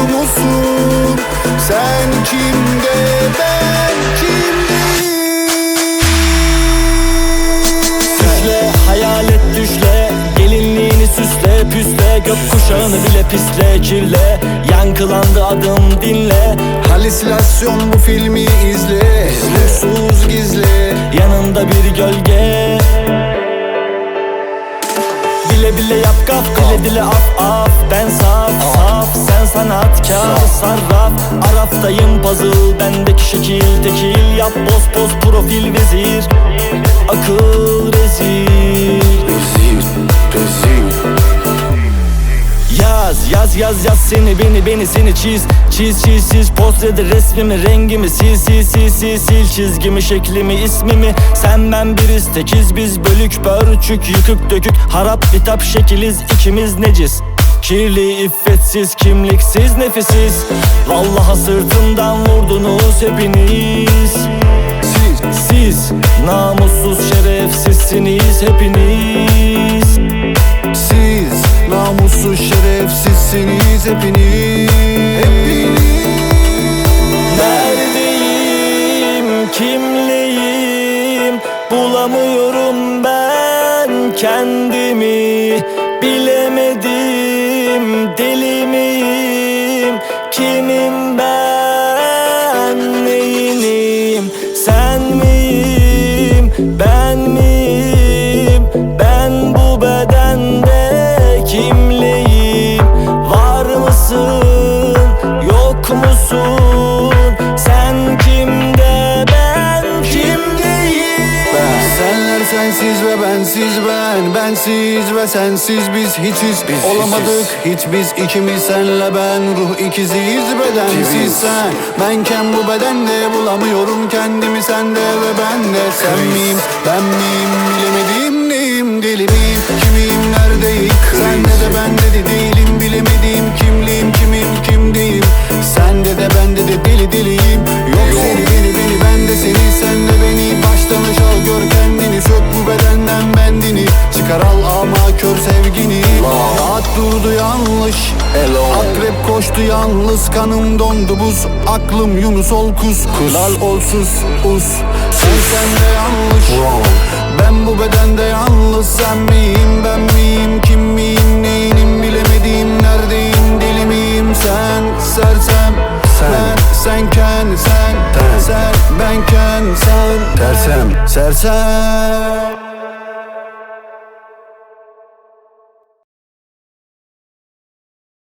kumusun Sen kimde ben kimdeyim? Süsle hayalet düşle. Gelinliğini süsle püsle. Gökkuşağını bile pisle kirle. Yankılandı adım dinle. Halüsinasyon bu filmi izle. Lüksuz gizli Yanında bir gölge. Bile bile yap kaf. Dile dile af af. Ben sağ Şekil tekil Yap boz boz profil vezir. Akıl rezil Rezil, rezil Yaz yaz yaz yaz seni beni beni seni çiz. Çiz çiz çiz portrede resmimi rengimi sil sil sil sil sil. Çizgimi şeklimi ismimi sen ben biriz. Tekiz biz bölük börçük yıkık dökük. Harap bitap şekiliz ikimiz neciz Kirli iffetsiz kimliksiz nefisiz Vallahi sırtımdan vurdunuz hepiniz. Siz, Siz namussuz şerefsizsiniz hepiniz. Siz Namussuz şerefsizsiniz hepiniz. Neredeyim, kimleyim? Bulamıyorum ben kendimi ve bensiz ben Bensiz ve sensiz biz hiçiz. Olamadık hiç biz ikimiz senle ben. Ruh ikiziyiz bedensiz sen. Benken bu bedende bulamıyorum kendimi sende ve bende Sen miyim ben miyim bilemediğim neyim deli miyim Kimiyim neredeyim? Sende de bende de değilim bendini Çıkar al ama kör sevgini. Saat durdu yanlış Akrep koştu yalnız kanım dondu buz Aklım Yunus ol kus Lal olsuz us Sen sende yanlış Ben bu bedende yalnız. Sen miyim ben miyim kim miyim neyinim bilemediğim neredeyim deli miyim? Sen sersem ben senken sen. sen benken sen. Tersem. Sersem